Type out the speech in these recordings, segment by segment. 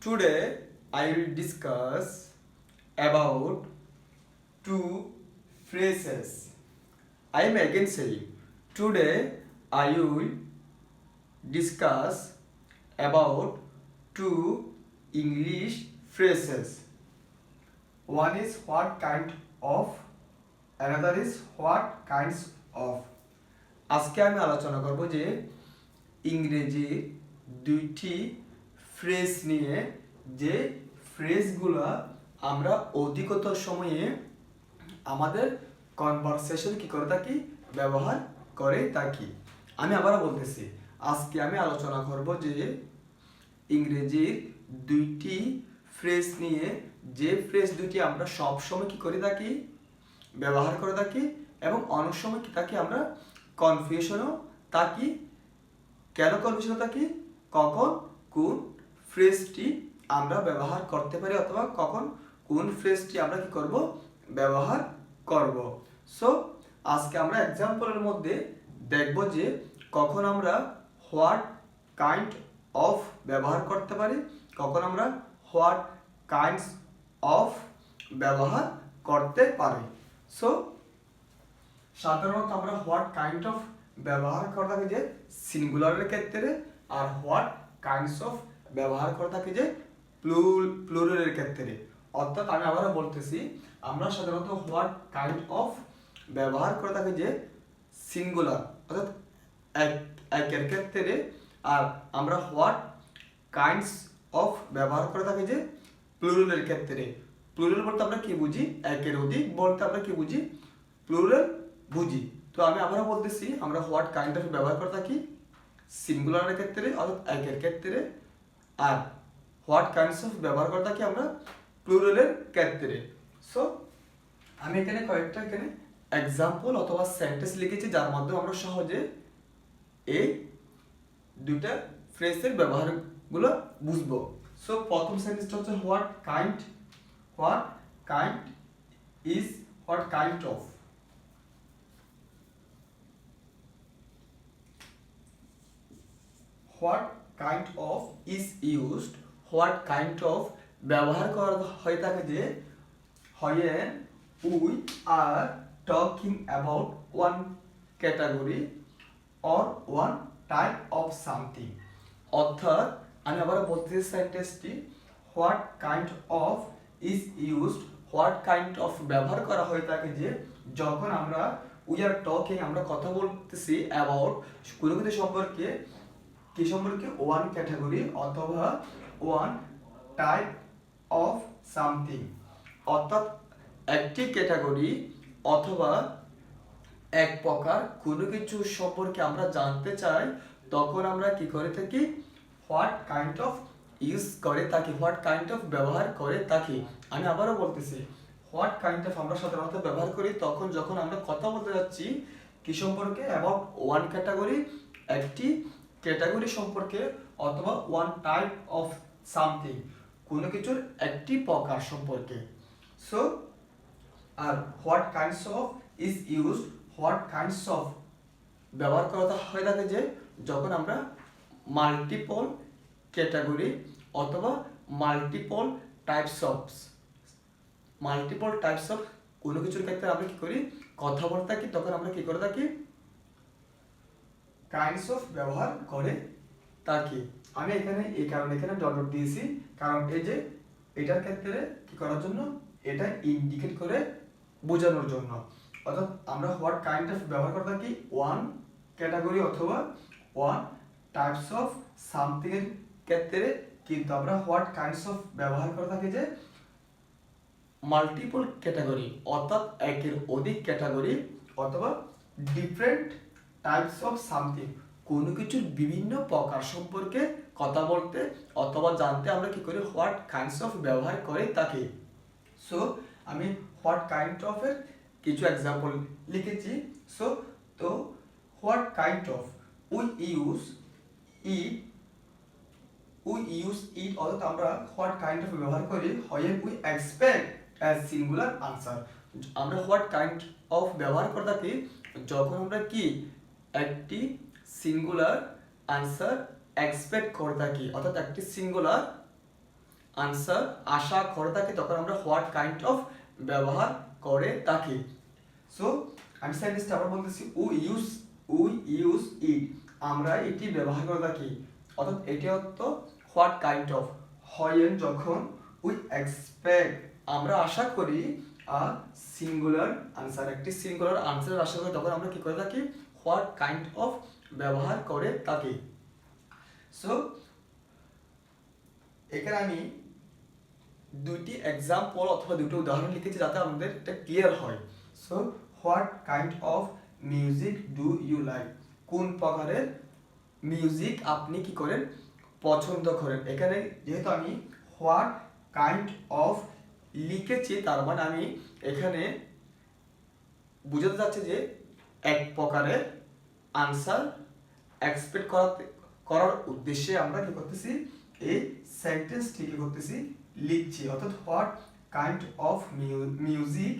Today I will discuss about two phrases. I am again saying today I will discuss about two English phrases. One is what kind of, another is what kinds of. আজকে আমি আলোচনা করব যে ইংরেজি দুইটি phrase নিয়ে যে ফ্রেজগুলো আমরা অধিকতর সময়ে আমাদের কনভারসেশন কি করে থাকি? ব্যবহার করে থাকি। আমি আবারও বলতেছি, আজকে আমি আলোচনা করব যে ইংরেজির দুইটি ফ্রেজ নিয়ে যে ফ্রেজ দুটি আমরা সব সময় কি করে থাকি? ব্যবহার করে থাকি এবং অনেক সময় কি থাকি আমরা কনফিউশনও থাকি। কেন কনফিউশন থাকি? কখন? কোন ফ্রেজটি আমরা ব্যবহার করতে পারি অথবা কখন কোন ফ্রেজটি আমরা কি করব? ব্যবহার করব। সো আজকে আমরা এক্সাম্পলের মধ্যে দেখব যে কখন আমরা হোয়াট কাইন্ড অফ ব্যবহার করতে পারি, কখন আমরা হোয়াট কাইন্ডস অফ ব্যবহার করতে পারি। সো সাধারণত আমরা হোয়াট কাইন্ড অফ ব্যবহার করে থাকি যে সিঙ্গুলারের ক্ষেত্রে আর হোয়াট কাইন্ডস অফ ব্যবহার করে থাকি যে প্লুর, প্লুরালের ক্ষেত্রে। অর্থাৎ আমি আবারও বলতেছি, আমরা সাধারণত হোয়াট কাইন্ড অফ ব্যবহার করে থাকি যে সিঙ্গুলার অর্থাৎ এক, একের ক্ষেত্রে, আর আমরা হোয়াট কাইন্ডস অফ ব্যবহার করে থাকি যে প্লুরালের ক্ষেত্রে। প্লুরাল বলতে আমরা কি বুঝি? একের অধিক বলতে আমরা কি বুঝি? প্লুরাল বুঝি। তো আমি আবারও বলতেছি, আমরা হোয়াট কাইন্ড অফ ব্যবহার করে থাকি সিঙ্গুলারের ক্ষেত্রে, অর্থাৎ একের ক্ষেত্রে। আর হোয়াট কাইন্ডস অফ ব্যবহার করে থাকি আমরা প্লুরালের ক্ষেত্রে সো আমি এখানে কয়েকটা এখানে এক্সাম্পল অথবা সেন্টেন্স লিখেছি যার মাধ্যমে আমরা সহজে এই দুইটা ফ্রেজের ব্যবহারগুলো বুঝব। সো প্রথম সেন্টেন্সটা হচ্ছে what kind what kind is what kind of what kind of is used what kind of ব্যবহার করা হয়ে থাকে যে when we are talking about one category or one type of something অর্থাৎ আমি আবার বলতে সেন্টেন্সটি what kind of is used what kind of ব্যবহার করা হয়ে থাকে যে যখন আমরা উই আর টকিং আমরা কথা বলতেছি অ্যাবাউট কোনো কিছু সম্পর্কে কি সম্পর্কে? ওয়ান ক্যাটাগরি অথবা ওয়ান টাইপ অফ সামথিং অর্থাৎ একটি ক্যাটাগরি অথবা এক প্রকার কোনো কিছু সম্পর্কে আমরা জানতে চাই, তখন আমরা কি করে থাকি? হোয়াট কাইন্ড অফ ইউজ করে থাকি হোয়াট কাইন্ড অফ ব্যবহার করে থাকি। আমি আবারও বলতেছি হোয়াট কাইন্ড অফ আমরা সাধারণত ব্যবহার করি তখন যখন আমরা কথা বলতে যাচ্ছি, কি সম্পর্কে? অ্যাবাউট ওয়ান ক্যাটাগরি একটি ক্যাটাগরি সম্পর্কে অথবা ওয়ান টাইপ অফ সামথিং কোনো কিছুর একটি প্রকার সম্পর্কে। So R what kinds of is used what kinds of ব্যবহার করা হয়ে থাকে যে, যখন আমরা মাল্টিপল ক্যাটাগরি অথবা multiple types of multiple types of কোনো কিছুর ক্ষেত্রে আমরা কী করি? কথা বলতে থাকি, তখন আমরা কী করে থাকি? কাইন্ডস অফ ব্যবহার করে তাকে আমি এখানে এই কারণে এখানে ডট দিয়েছি। কারণ এই যে এটার ক্ষেত্রে কি করার জন্য? এটা ইন্ডিকেট করে বোঝানোর জন্য। অর্থাৎ আমরা হোয়াট কাইন্ড অফ ব্যবহার করে থাকি? ওয়ান ক্যাটাগরি অথবা ওয়ান টাইপস অফ সামথিং এর ক্ষেত্রে। কিন্তু আমরা হোয়াট কাইন্ডস অফ ব্যবহার করে থাকি যে মাল্টিপল ক্যাটাগরি অর্থাৎ একের অধিক ক্যাটাগরি অথবা ডিফারেন্ট টাইপস অফ সামথিং কোনো কিছুর বিভিন্ন প্রকার সম্পর্কে কথা বলতে অথবা জানতে আমরা কি করি? হোয়াট কাইন্ডস অফ ব্যবহার করে থাকি সো আমি হোয়াট কাইন্ড অফ এর কিছু এক্সাম্পল লিখেছি। সো তো what kind of we use it we use it অর্থাৎ আমরা হোয়াট কাইন্ড অফ ব্যবহার করি। হয় we expect as singular answer আমরা হোয়াট কাইন্ড অফ ব্যবহার করে থাকি যখন আমরা কি একটি সিঙ্গুলার আনসার এক্সপেক্ট করে থাকি অর্থাৎ একটি সিঙ্গুলার আনসার আশা করে থাকি তখন আমরা হোয়াট কাইন্ড অফ ব্যবহার করে থাকি সো আমি সেন্টেন্সটা আবার বলতেছি we use uh use it আমরা এটি ব্যবহার করে থাকি অর্থাৎ এটি হতো হোয়াট কাইন্ড অফ হয়েন যখন উই এক্সপেক্ট আমরা আশা করি আর সিঙ্গুলার আনসার একটি সিঙ্গুলার আনসার আশা করি, তখন আমরা কি করে থাকি হোয়াট কাইন্ড অফ ব্যবহার করে তাকে। সো এখানে আমি দুইটি এক্সাম্পল অথবা দুটো উদাহরণ লিখেছি যাতে আমাদের এটা ক্লিয়ার হয়। So what kind of music do you like কোন প্রকারের মিউজিক আপনি কি করেন পছন্দ করেন? এখানে যেহেতু আমি হোয়াট কাইন্ড অফ লিখেছি, তার মানে আমি এখানে বুঝাতে চাচ্ছি যে এক প্রকারের আনসার এক্সপেক্ট করাতে করার উদ্দেশ্যে আমরা কি করতেছি? এই সেন্টেন্সটি কি করতেছি? লিখছি। অর্থাৎ what kind of music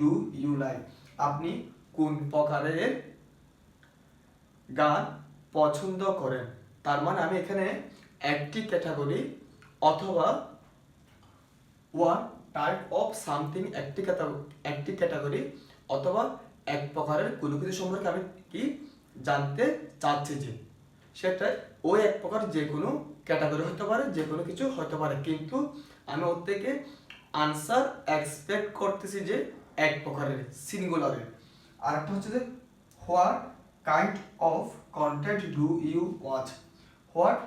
do you like আপনি কোন প্রকারের গান পছন্দ করেন? তার মানে আমি এখানে একটি ক্যাটাগরি অথবা ওয়ান টাইপ অফ সামথিং একটি একটি ক্যাটাগরি অথবা এক প্রকারের কোনো কিছু সম্পর্কে আমি কি জানতে চাচ্ছি যে সেটা ওই এক প্রকার যে কোনো ক্যাটাগরি হতে পারে, যে কোনো কিছু হতে পারে। কিন্তু আমি ওর থেকে আনসার এক্সপেক্ট করতেছি যে এক প্রকারের সিঙ্গুলারের আর একটা হচ্ছে যে what kind of content do you watch what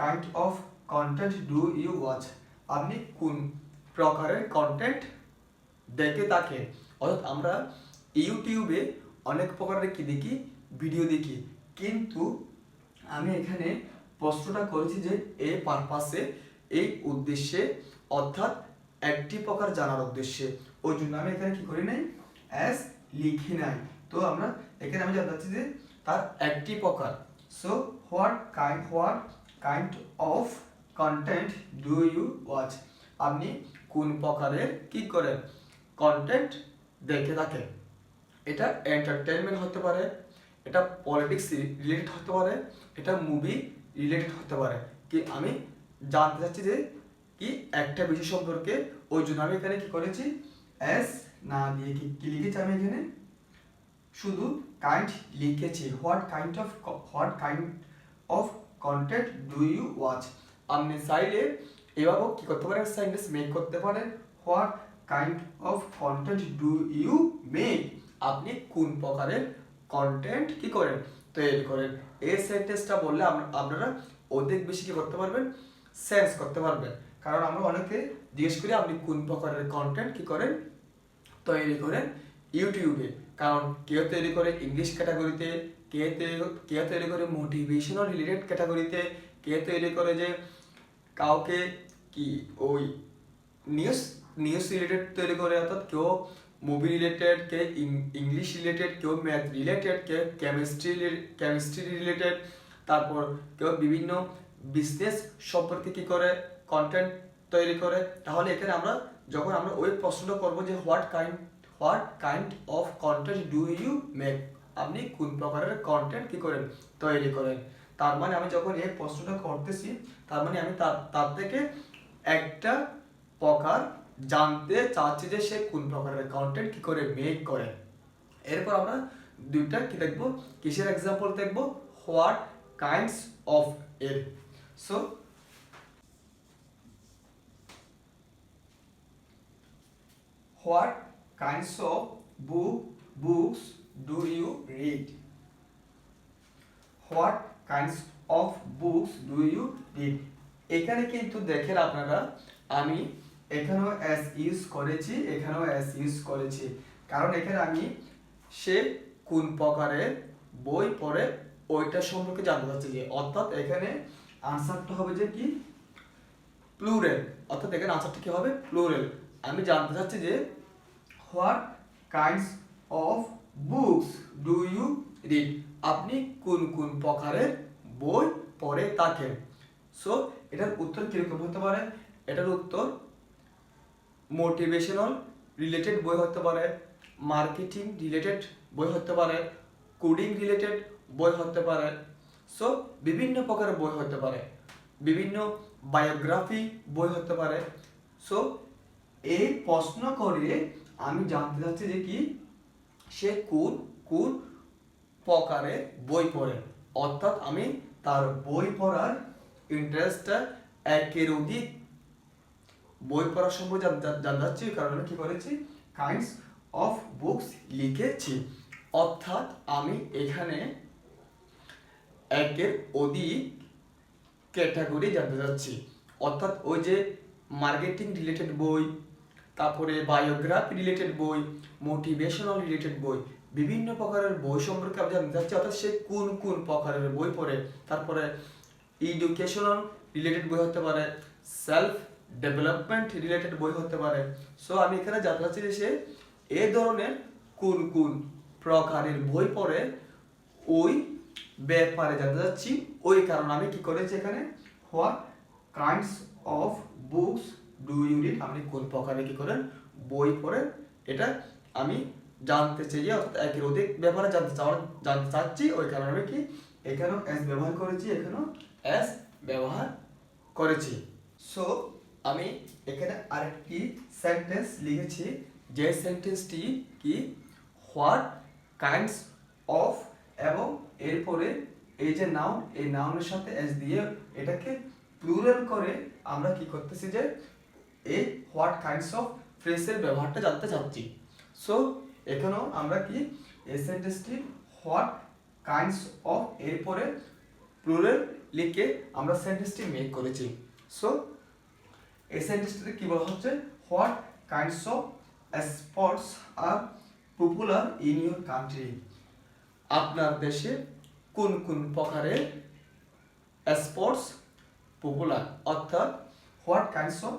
kind of content do you watch আপনি কোন প্রকারের কন্টেন্ট দেখে থাকেন? অর্থাৎ আমরা ইউটিউবে অনেক প্রকারের কি দেখি? ভিডিও দেখি। কিন্তু আমি এখানে প্রশ্নটা করেছি যে এই পারপাসে এই উদ্দেশ্যে, অর্থাৎ একটি প্রকার জানার উদ্দেশ্যে। ওই জন্য আমি এখানে কি করি নাই? অ্যাস লিখি নাই। তো আমরা এখানে আমি জানতে যে তার একটি প্রকার। So what kind what kind of content do you watch আপনি কোন প্রকারের কি করেন? কন্টেন্ট দেখে থাকেন। এটা এন্টারটেনমেন্ট হতে পারে, এটা পলিটিক্স রিলেটেড হতে পারে, এটা মুভি রিলেটেড হতে পারে। কি আমি জানতে চাচ্ছি যে কি একটা বিষয় সম্পর্কে, ওই জন্য আমি এখানে কি করেছি? এস না দিয়ে কি কি লিখেছি আমি এখানে? শুধু কাইন্ড লিখেছি। What kind of what kind of content do you watch আপনি চাইলে এভাবেও কি করতে পারেন? সেন্টেন্স মেক করতে পারেন। What kind of content do you make আপনি কোন প্রকারের কন্টেন্ট কি করেন? তৈরি করেন এই সেন্টেন্সটা বললে আপ- আপনারা অধিক বেশি কি করতে পারবেন? সেন্স করতে পারবেন। কারণ আমরা অনেকে জিজ্ঞেস করি, আপনি কোন প্রকারের কন্টেন্ট কি করেন? তৈরি করেন ইউটিউবে। কারণ কেউ তৈরি করে ইংলিশ ক্যাটাগরিতে কে তৈরি কে তৈরি করে মোটিভেশনাল রিলেটেড ক্যাটাগরিতে কে তৈরি করে যে কাউকে কি ওই নিউজ নিউজ রিলেটেড তৈরি করে, অর্থাৎ কেউ মুভি রিলেটেড কে ইংলিশ রিলেটেড কেউ ম্যাথ রিলেটেড কে কেমিস্ট্রি কেমিস্ট্রি রিলেটেড তারপর কেউ বিভিন্ন বিজনেস সম্পর্কে কি করে কন্টেন্ট তৈরি করে, তাহলে এখানে আমরা যখন আমরা ওই প্রশ্নটা করব যে what kind what kind of content do you make আপনি কোন প্রকারের কন্টেন্ট কি করেন তৈরি করেন? তার মানে আমি যখন এই প্রশ্নটা করতেছি, তার মানে আমি তার তার থেকে একটা প্রকার জানতে চাচ্ছি যে সে কোন প্রকারের কন্টেন্ট কি করে মেক করে এরপর আমরা দুইটা কি দেখব কিসের এক্সাম্পল দেখব হোয়াট কাইন্ডস অফ এর so What kinds of book books do you read? What kinds of books do you read? এখানে কিন্তু দেখেন আপনারা, আমি এখানেও এস ইউজ করেছি, এখানেও এস ইউজ করেছি। কারণ এখানে আমি সে কোন প্রকারের বই পড়ে ওইটা সম্পর্কে জানতে চাচ্ছি যে, অর্থাৎ এখানে আনসারটা হবে যে কি? প্লুরেল অর্থাৎ এখানে আনসারটা কি হবে? প্লুরেল আমি জানতে চাচ্ছি যে what kinds of books do you read আপনি কোন কোন প্রকারের বই পড়ে থাকেন? সো এটার উত্তর কীরকম হতে পারে? এটার উত্তর মোটিভেশনাল রিলেটেড বই হতে পারে মার্কেটিং রিলেটেড বই হতে পারে কোডিং রিলেটেড বই হতে পারে সো বিভিন্ন প্রকারের বই হতে পারে, বিভিন্ন বায়োগ্রাফি বই হতে পারে সো এই প্রশ্ন করে আমি জানতে চাচ্ছি যে কি, সে কোন কোন প্রকারে বই পড়ে? অর্থাৎ আমি তার বই পড়ার ইন্টারেস্টটা একের অধিক বই পড়ার জানতে চাচ্ছি, কারণে কি করেছি কাইন্ডস অফ বুকস লিখেছি। অর্থাৎ আমি এখানে একের অধিক ক্যাটাগরি জানতে চাচ্ছি। অর্থাৎ ওই যে মার্কেটিং রিলেটেড বই, তারপরে বায়োগ্রাফি রিলেটেড বই মোটিভেশনাল রিলেটেড বই, বিভিন্ন প্রকারের বই সম্পর্কে আমি জানতে চাচ্ছি। অর্থাৎ সে কোন কোন প্রকারের বই পড়ে? তারপরে এডুকেশনাল রিলেটেড বই হতে পারে সেলফ ডেভেলপমেন্ট রিলেটেড বই হতে পারে। সো আমি এখানে জানতে চাচ্ছি সে এ ধরনের কোন কোন প্রকারের বই পড়ে ওই ব্যাপারে জানতে চাচ্ছি। ওই কারণে আমি কি করেছি এখানে? What kinds of books do you read আপনি কোন প্রকারে কি করেন বই পড়েন? এটা আমি জানতে চাই, অর্থাৎ একের অধিক ব্যাপারে জানতে চাওয়ার, জানতে চাচ্ছি। ওই কারণে আমি কি এখানেও এস ব্যবহার করেছি, এখানেও এস ব্যবহার করেছি। সো আমি এখানে আরেকটি সেন্টেন্স লিখেছি, যে সেন্টেন্সটি কি? হোয়াট কাইন্ডস অফ এবং এরপরে এই যে নাউন এই নাউনের সাথে এস দিয়ে এটাকে প্লুরাল করে আমরা কি করতেছি যে, এই হোয়াট কাইন্ডস অফ ফ্রেজের ব্যবহারটা জানতে চাচ্ছি। সো এখানেও আমরা কি? এই সেন্টেন্সটি হোয়াট কাইন্ডস অফ এরপরে প্লুরাল লিখে আমরা সেন্টেন্সটি মেক করেছি। সো এই সেন্টেন্সটিতে কি বলা হচ্ছে? What kinds of sports are popular in your country আপনার দেশে কোন কোন প্রকারের স্পোর্টস পপুলার অর্থাৎ what kinds of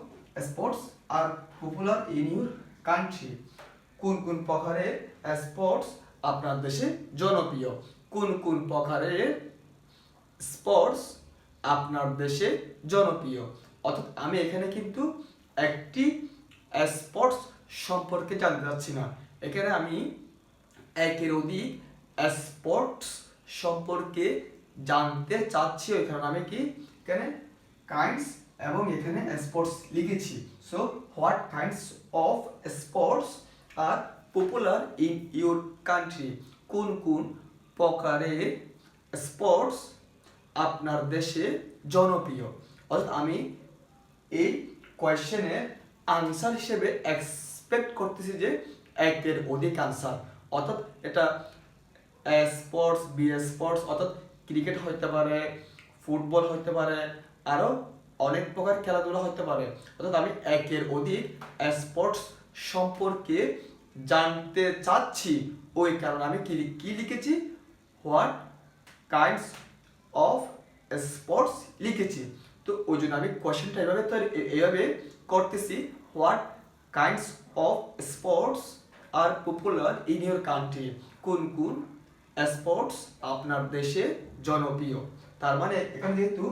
sports are popular in your country কোন কোন প্রকারের স্পোর্টস আপনার দেশে জনপ্রিয়? কোন কোন প্রকারের স্পোর্টস আপনার দেশে জনপ্রিয়? অর্থাৎ আমি এখানে কিন্তু একটি স্পোর্টস সম্পর্কে জানতে চাচ্ছি না। এখানে আমি একের অধিক স্পোর্টস সম্পর্কে জানতে চাচ্ছি ওই কারণে আমি কি? এখানে কাইন্ডস এবং এখানে স্পোর্টস লিখেছি। So what kinds of sports are popular in your country কোন কোন প্রকারের স্পোর্টস আপনার দেশে জনপ্রিয়? অর্থাৎ আমি এই কোয়েশ্চেনের আনসার হিসেবে এক্সপেক্ট করতেছি যে একের অধিক আনসার অর্থাৎ এটা স্পোর্টস বি স্পোর্টস অর্থাৎ ক্রিকেট হতে পারে ফুটবল হতে পারে আরও অনেক প্রকার খেলাধুলা হতে পারে। অর্থাৎ আমি একের অধিক স্পোর্টস সম্পর্কে জানতে চাচ্ছি। ওই কারণে আমি কি কি লিখেছি? হোয়াট কাইন্ডস অফ স্পোর্টস লিখেছি? তো ওই জন্য আমি কোয়েশ্চেনটা এভাবে তো এইভাবে করতেছি, what kinds of sports are popular in your country? কোন কোন স্পোর্টস আপনার দেশে জনপ্রিয়? তার মানে এখানে যেহেতু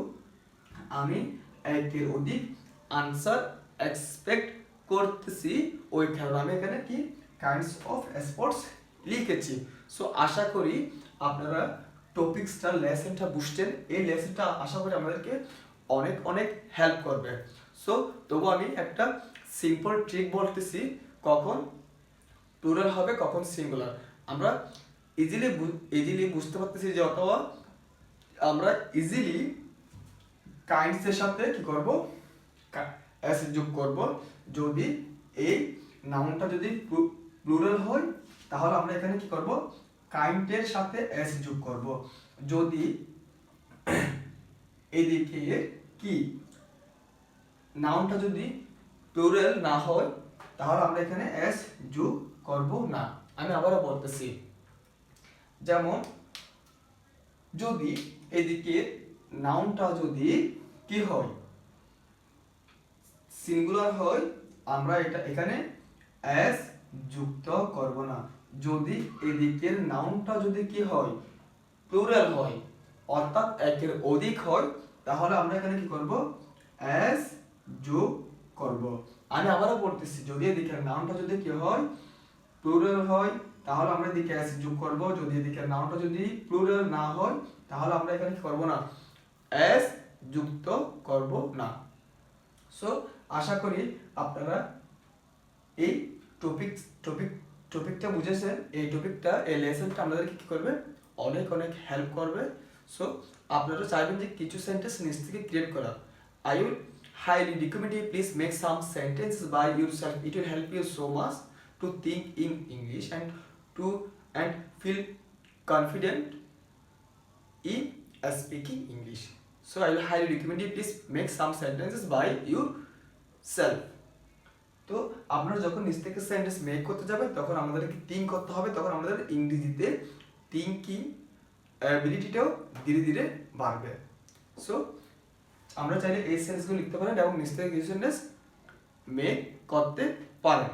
আমি একের অধিক আনসার এক্সপেক্ট করতেছি, ওই কারণে আমি এখানে কি কাইন্ডস অফ স্পোর্টস লিখেছি। সো আশা করি আপনারা টপিক্সটা লেসনটা বুঝছেন। এই লেসনটা আশা করি আমাদেরকে অনেক অনেক হেল্প করবে। সো তবু আমি একটা সিম্পল ট্রিক বলতেছি, কখন প্লুরাল হবে, কখন সিঙ্গুলার আমরা ইজিলি ইজিলি বুঝতে পারতেছি যে অথবা আমরা ইজিলি কাইন্ডসের সাথে কি করব? এস যোগ করব। যদি এই নাউনটা যদি প্লুরাল হয়, তাহলে আমরা এখানে কি করব? কাইন্ডের সাথে এস যোগ করব। যদি এদিকে কি? নাউনটা যদি প্লুরাল না হয়, তাহলে আমরা এখানে এস যোগ করব না। আমি আবারও বলতেছি, যেমন যদি এদিকে নাউনটা যদি কি হয় সিঙ্গুলার হয়, আমরা এটা এখানে এস যুক্ত করব না। যদি এদিকের নাউনটা যদি কি হয় প্লুরাল হয়, অর্থাৎ একের অধিক হয় তাহলে আমরা এখানে কি করব? এস যোগ করব। আমি আবারও বলতেছি যদি এদিকের নামটা যদি কি হয় প্লুরাল হয়, তাহলে আমরা এদিকে এস যোগ করব। যদি এদিকে নামটা যদি প্লুরাল না হয়, তাহলে আমরা এখানে কি করব না? এস যুক্ত করব না। সো আশা করি আপনারা এই টপিক টপিক টপিকটা বুঝেছেন। এই টপিকটা এই লেসনটা আপনাদেরকে কী করবে? অনেক অনেক হেল্প করবে। সো আপনারা চাইবেন যে কিছু সেন্টেন্স নিজ থেকে ক্রিয়েট করা। I will highly recommend you please make some sentence by yourself it will help you so much to think in English and to and feel confident in speaking English so I will highly recommend you please make some sentences by yourself তো আপনারা যখন নিজ থেকে sentence make করতে যাবেন, তখন আমাদেরকে think করতে হবে, তখন আমাদের ইংরেজিতে থিঙ্কিং অ্যাবিলিটিটাও ধীরে ধীরে বাড়বে। সো আমরা চাইলে এই সেন্সগুলো লিখতে পারেন এবং নিজ থেকে কিছু সেন্টেন্স মেক করতে পারেন।